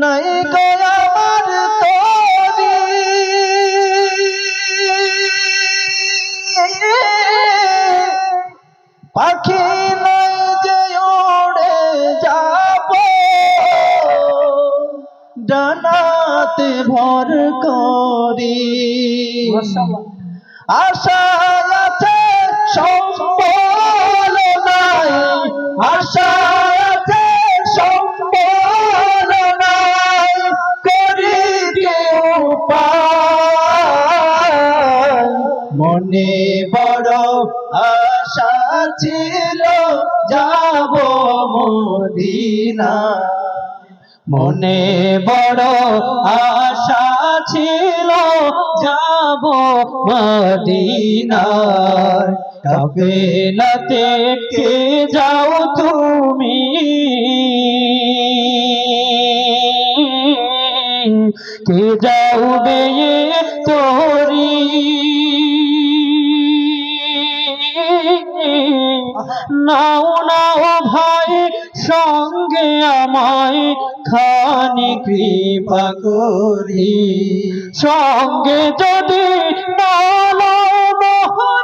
নাই গয়া পাখি নাই যে ওড়ে যাব। ডানাতে ভর করি। আশা আশা ছিল যাব মদিনা। মনে বড় আশা ছিল যাব মদিনার কাফেলাতে কে যাও তুমি? কে যাও বেয়ে তোরি নাও নাও ভাই সঙ্গে আমায় খানি কৃপা করি। সঙ্গে যদি নাও মোহরে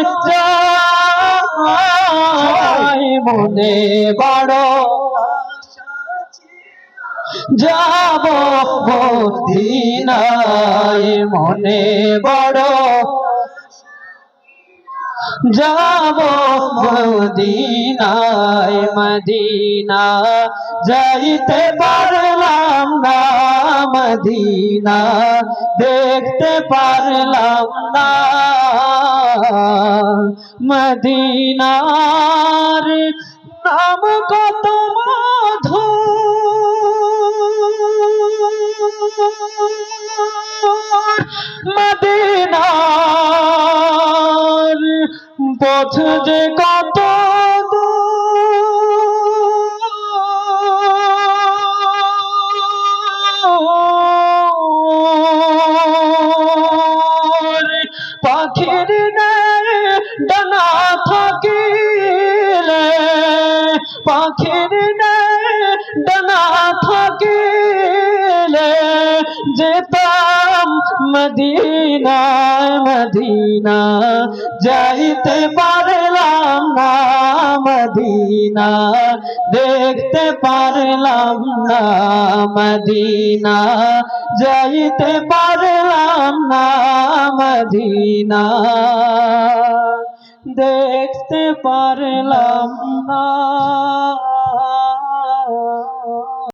দরজায় মনে বড় যাব মদিনায় মনে বড় যাব মদিনায় মদিনা যাইতে পারলাম না মদিনা, দেখতে পারলাম না। মদিনার নাম কত মধু। মদিনার পথ যে কত পাখির ডানা থাকিলে যেতাম মদিনায় মদিনা যাইতে পারলাম না মদিনা দেখতে পারলাম না মদিনা যাইতে পারলাম না মদিনা দেখতে পারলাম না।